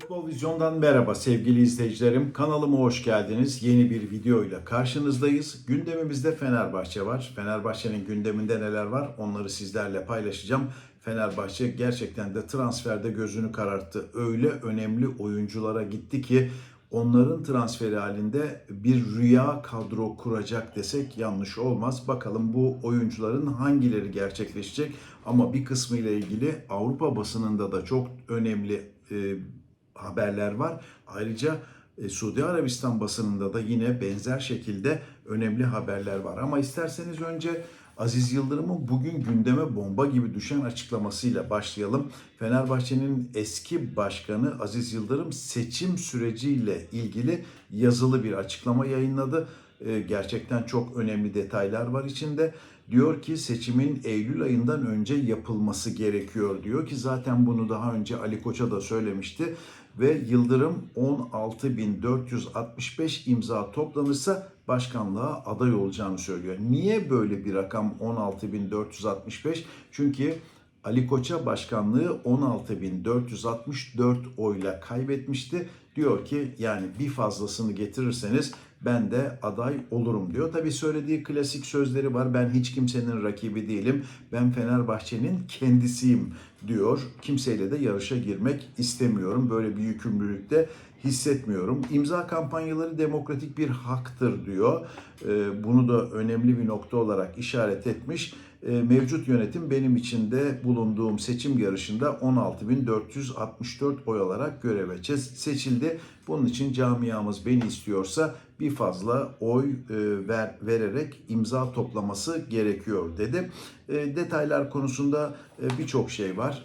futbol vizyon Futbol Vizyon'dan merhaba sevgili izleyicilerim. Kanalıma hoş geldiniz. Yeni bir videoyla karşınızdayız. Gündemimizde Fenerbahçe var. Fenerbahçe'nin gündeminde neler var onları sizlerle paylaşacağım. Fenerbahçe gerçekten de transferde gözünü kararttı. Öyle önemli oyunculara gitti ki onların transferi halinde bir rüya kadro kuracak desek yanlış olmaz. Bakalım bu oyuncuların hangileri gerçekleşecek ama bir kısmı ile ilgili Avrupa basınında da çok önemli e, haberler var. Ayrıca e, Suudi Arabistan basınında da yine benzer şekilde önemli haberler var. Ama isterseniz önce Aziz Yıldırım'ın bugün gündeme bomba gibi düşen açıklamasıyla başlayalım. Fenerbahçe'nin eski başkanı Aziz Yıldırım seçim süreciyle ilgili yazılı bir açıklama yayınladı. E, Gerçekten çok önemli detaylar var içinde. Diyor ki seçimin Eylül ayından önce yapılması gerekiyor diyor ki zaten bunu daha önce Ali Koç'a da söylemişti ve Yıldırım 16.465 imza toplanırsa başkanlığa aday olacağını söylüyor. Niye böyle bir rakam 16.465? Çünkü Ali Koç'a başkanlığı 16.464 oyla kaybetmişti. Diyor ki yani bir fazlasını getirirseniz ben de aday olurum diyor. Tabii söylediği klasik sözleri var. Ben hiç kimsenin rakibi değilim. Ben Fenerbahçe'nin kendisiyim diyor. Kimseyle de yarışa girmek istemiyorum. Böyle bir yükümlülükte hissetmiyorum. İmza kampanyaları demokratik bir haktır diyor. Ee, Bunu da önemli bir nokta olarak işaret etmiş. Ee, Mevcut yönetim benim içinde bulunduğum seçim yarışında 16.464 oy alarak göreve seçildi. Bunun için camiamız beni istiyorsa bir fazla oy e, ver, vererek imza toplaması gerekiyor dedi. E, detaylar konusunda e, birçok şey var.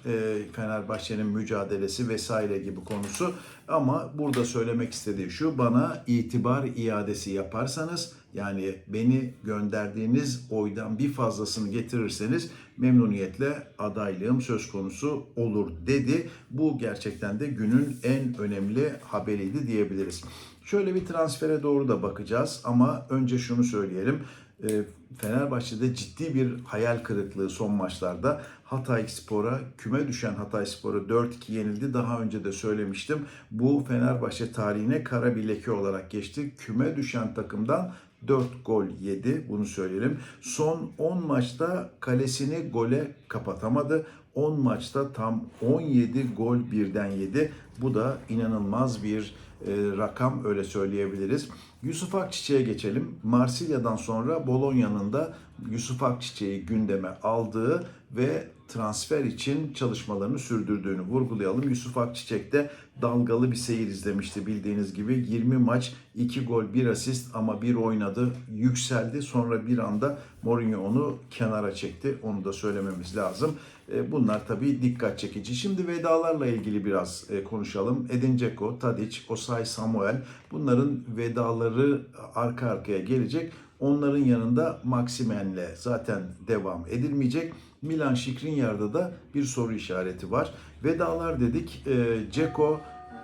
Fenerbahçe'nin mücadelesi vesaire gibi konusu. Ama burada söylemek istediği şu bana itibar iadesi yaparsanız yani beni gönderdiğiniz oydan bir fazlasını getirirseniz memnuniyetle adaylığım söz konusu olur dedi. Bu gerçekten de günün en önemli haberiydi diyebiliriz. Şöyle bir transfere doğru da bakacağız ama önce şunu söyleyelim. Ee, Fenerbahçe'de ciddi bir hayal kırıklığı son maçlarda. Hatay Spor'a, küme düşen Hatay Spor'a 4-2 yenildi. Daha önce de söylemiştim. Bu Fenerbahçe tarihine kara bir leke olarak geçti. Küme düşen takımdan 4 gol yedi. Bunu söyleyelim. Son 10 maçta kalesini gole kapatamadı. 10 maçta tam 17 gol birden yedi. Bu da inanılmaz bir e, rakam öyle söyleyebiliriz. Yusuf Akçiçek'e geçelim. Marsilya'dan sonra Bolonya'nın da Yusuf Akçiçek'i gündeme aldığı ve transfer için çalışmalarını sürdürdüğünü vurgulayalım. Yusuf Akçiçek de dalgalı bir seyir izlemişti bildiğiniz gibi. 20 maç, 2 gol, 1 asist ama bir oynadı, yükseldi. Sonra bir anda Mourinho onu kenara çekti. Onu da söylememiz lazım. E, Bunlar tabii dikkat çekici. Şimdi vedalarla ilgili biraz e, konuşalım. Edin Dzeko, Tadic, Osay Samuel bunların vedaları arka arkaya gelecek. Onların yanında Maximen'le zaten devam edilmeyecek. Milan Skriniar'da da bir soru işareti var. Vedalar dedik. E, Dzeko,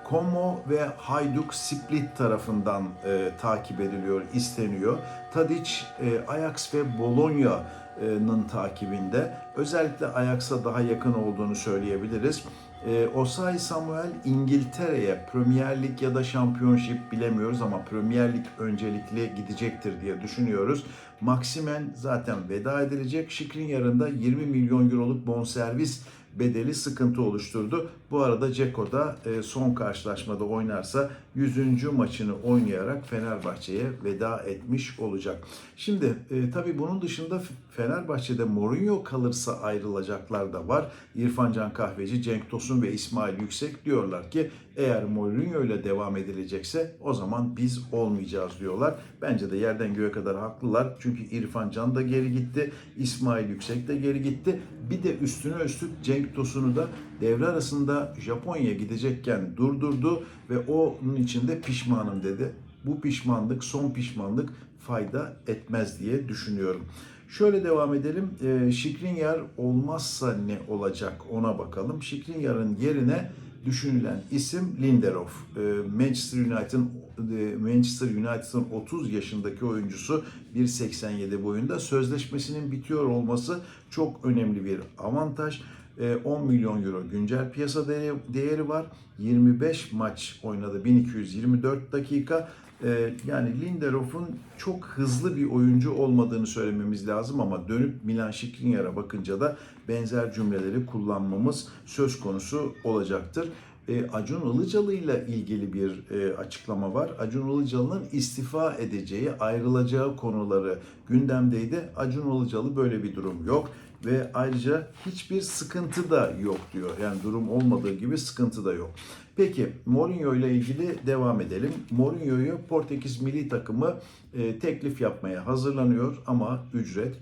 Como ve Hajduk Split tarafından e, takip ediliyor, isteniyor. Tadic, e, Ajax ve Bologna'nın takibinde. Özellikle Ajax'a daha yakın olduğunu söyleyebiliriz. E, Osay Samuel İngiltere'ye Premier Lig ya da Championship bilemiyoruz ama Premier Lig öncelikli gidecektir diye düşünüyoruz. Maximen zaten veda edilecek. Skriniar'ın da 20 milyon euroluk bonservis bedeli sıkıntı oluşturdu. Bu arada Ceko da e, son karşılaşmada oynarsa 100. maçını oynayarak Fenerbahçe'ye veda etmiş olacak. Şimdi e, tabii bunun dışında Fenerbahçe'de Mourinho kalırsa ayrılacaklar da var. İrfan Can Kahveci, Cenk Tosun ve İsmail Yüksek diyorlar ki eğer Mourinho ile devam edilecekse o zaman biz olmayacağız diyorlar. Bence de yerden göğe kadar haklılar. Çünkü İrfan Can da geri gitti. İsmail Yüksek de geri gitti. Bir de üstüne üstlük Cenk Tosun'u da devre arasında Japonya'ya gidecekken durdurdu ve onun içinde pişmanım dedi. Bu pişmanlık son pişmanlık fayda etmez diye düşünüyorum. Şöyle devam edelim. E, Skriniar olmazsa ne olacak ona bakalım. Skriniar'ın yerine düşünülen isim Lindelof. E, Manchester United'ın e, Manchester United'ın 30 yaşındaki oyuncusu 1.87 boyunda sözleşmesinin bitiyor olması çok önemli bir avantaj. E, 10 milyon euro güncel piyasa değeri, var. 25 maç oynadı 1224 dakika. E, yani Lindelof'un çok hızlı bir oyuncu olmadığını söylememiz lazım ama dönüp Milan Skriniar'a bakınca da benzer cümleleri kullanmamız söz konusu olacaktır. E, Acun Ilıcalı ile ilgili bir e, açıklama var. Acun Ilıcalı'nın istifa edeceği, ayrılacağı konuları gündemdeydi. Acun Ilıcalı böyle bir durum yok ve ayrıca hiçbir sıkıntı da yok diyor. Yani durum olmadığı gibi sıkıntı da yok. Peki Mourinho ile ilgili devam edelim. Mourinho'yu Portekiz milli takımı e, teklif yapmaya hazırlanıyor ama ücret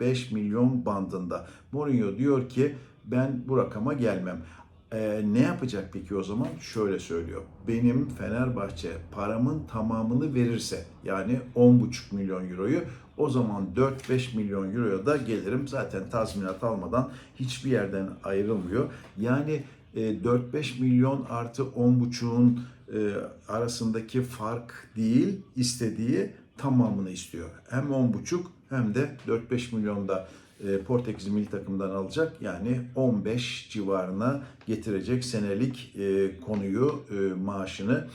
4-5 milyon bandında. Mourinho diyor ki ben bu rakama gelmem. Ee, ne yapacak peki o zaman? Şöyle söylüyor. Benim Fenerbahçe paramın tamamını verirse yani 10,5 milyon euroyu o zaman 4-5 milyon euroya da gelirim. Zaten tazminat almadan hiçbir yerden ayrılmıyor. Yani e, 4-5 milyon artı 10,5'un e, arasındaki fark değil istediği tamamını istiyor. Hem 10,5 hem de 4-5 milyonda Portekiz milli takımdan alacak. Yani 15 civarına getirecek senelik e, konuyu, e, maaşını.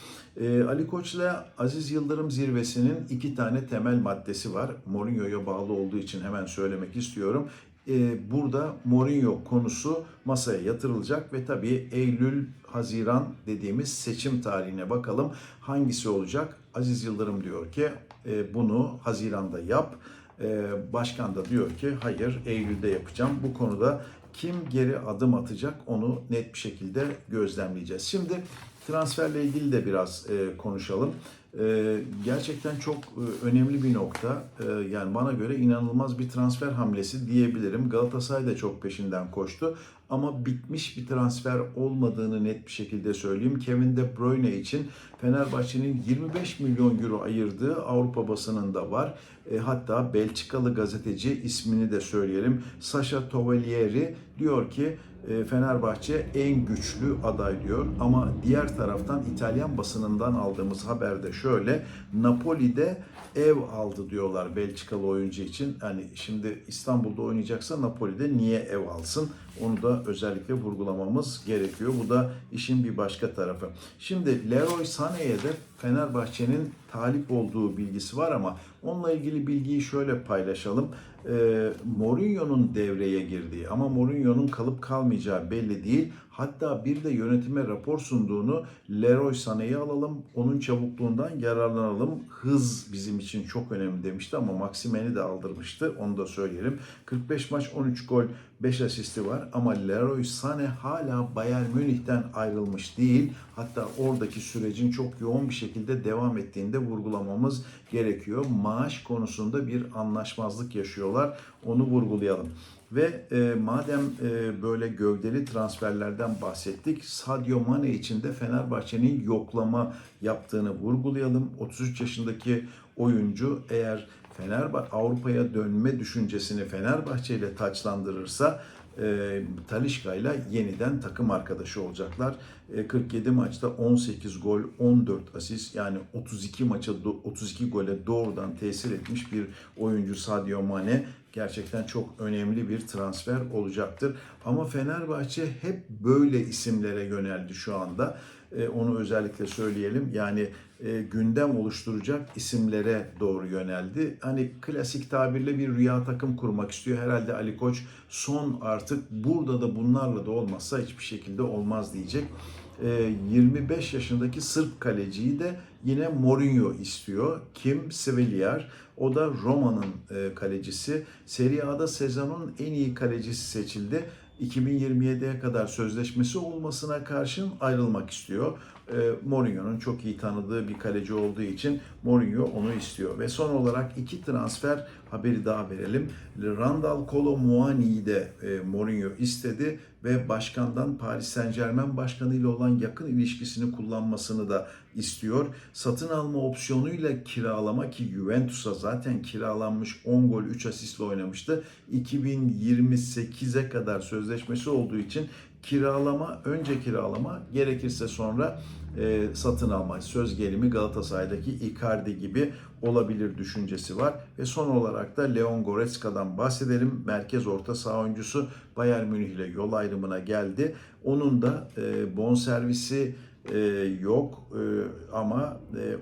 E, Ali Koç'la Aziz Yıldırım zirvesinin iki tane temel maddesi var. Mourinho'ya bağlı olduğu için hemen söylemek istiyorum. E, burada Mourinho konusu masaya yatırılacak ve tabii Eylül, Haziran dediğimiz seçim tarihine bakalım. Hangisi olacak? Aziz Yıldırım diyor ki e, bunu Haziran'da yap. Ee, başkan da diyor ki hayır Eylül'de yapacağım. Bu konuda kim geri adım atacak onu net bir şekilde gözlemleyeceğiz. Şimdi transferle ilgili de biraz e, konuşalım. E, gerçekten çok e, önemli bir nokta. E, yani bana göre inanılmaz bir transfer hamlesi diyebilirim. Galatasaray da çok peşinden koştu. Ama bitmiş bir transfer olmadığını net bir şekilde söyleyeyim. Kevin De Bruyne için Fenerbahçe'nin 25 milyon euro ayırdığı Avrupa basınında var. E, hatta Belçikalı gazeteci ismini de söyleyelim. Sasha Tovalieri diyor ki e, Fenerbahçe en güçlü aday diyor. Ama diğer taraftan İtalyan basınından aldığımız haberde şöyle. Napoli'de ev aldı diyorlar Belçikalı oyuncu için. Yani şimdi İstanbul'da oynayacaksa Napoli'de niye ev alsın? Onu da özellikle vurgulamamız gerekiyor. Bu da işin bir başka tarafı. Şimdi Leroy Sané'ye de Fenerbahçe'nin talip olduğu bilgisi var ama onunla ilgili bilgiyi şöyle paylaşalım. E, Mourinho'nun devreye girdiği ama Mourinho'nun kalıp kalmayacağı belli değil. Hatta bir de yönetime rapor sunduğunu Leroy Sané'yi alalım, onun çabukluğundan yararlanalım. Hız bizim için çok önemli demişti ama Maximen'i de aldırmıştı. Onu da söyleyelim. 45 maç 13 gol 5 asisti var ama Leroy Sané hala Bayern Münih'ten ayrılmış değil. Hatta oradaki sürecin çok yoğun bir şekilde devam ettiğini de vurgulamamız gerekiyor. Maaş konusunda bir anlaşmazlık yaşıyorlar. Onu vurgulayalım. Ve e, madem e, böyle gövdeli transferlerden bahsettik, Sadio Mane için de Fenerbahçe'nin yoklama yaptığını vurgulayalım. 33 yaşındaki oyuncu eğer Fenerbahçe Avrupa'ya dönme düşüncesini Fenerbahçe ile taçlandırırsa e, Talişka ile yeniden takım arkadaşı olacaklar. E, 47 maçta 18 gol, 14 asist yani 32 maça do- 32 gole doğrudan tesir etmiş bir oyuncu Sadio Mane gerçekten çok önemli bir transfer olacaktır. Ama Fenerbahçe hep böyle isimlere yöneldi şu anda. E, onu özellikle söyleyelim. Yani e, gündem oluşturacak isimlere doğru yöneldi. Hani klasik tabirle bir rüya takım kurmak istiyor. Herhalde Ali Koç son artık burada da bunlarla da olmazsa hiçbir şekilde olmaz diyecek. E, 25 yaşındaki Sırp kaleciyi de yine Mourinho istiyor. Kim? Sevilliyar. O da Roma'nın e, kalecisi. Serie A'da sezonun en iyi kalecisi seçildi. 2027'ye kadar sözleşmesi olmasına karşın ayrılmak istiyor. E, Mourinho'nun çok iyi tanıdığı bir kaleci olduğu için Mourinho onu istiyor. Ve son olarak iki transfer haberi daha verelim. Randall Kolo Muani'yi de e, Mourinho istedi ve başkandan Paris Saint Germain başkanı ile olan yakın ilişkisini kullanmasını da istiyor. Satın alma opsiyonuyla kiralama ki Juventus'a zaten kiralanmış 10 gol 3 asistle oynamıştı. 2028'e kadar sözleşmesi olduğu için kiralama, önce kiralama, gerekirse sonra e, satın alma, söz gelimi Galatasaray'daki Icardi gibi olabilir düşüncesi var. Ve son olarak da Leon Goretzka'dan bahsedelim. Merkez orta saha oyuncusu Bayern Münih ile yol ayrımına geldi. Onun da e, bonservisi e, yok e, ama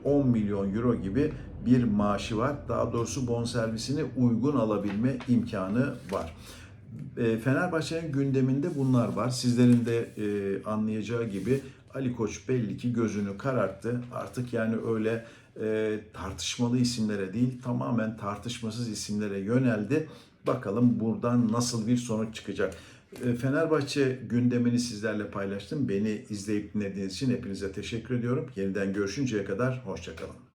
e, 10 milyon euro gibi bir maaşı var. Daha doğrusu bonservisini uygun alabilme imkanı var. E, Fenerbahçe'nin gündeminde bunlar var. Sizlerin de e, anlayacağı gibi Ali Koç belli ki gözünü kararttı. Artık yani öyle e, tartışmalı isimlere değil tamamen tartışmasız isimlere yöneldi. Bakalım buradan nasıl bir sonuç çıkacak. Fenerbahçe gündemini sizlerle paylaştım. Beni izleyip dinlediğiniz için hepinize teşekkür ediyorum. Yeniden görüşünceye kadar hoşçakalın.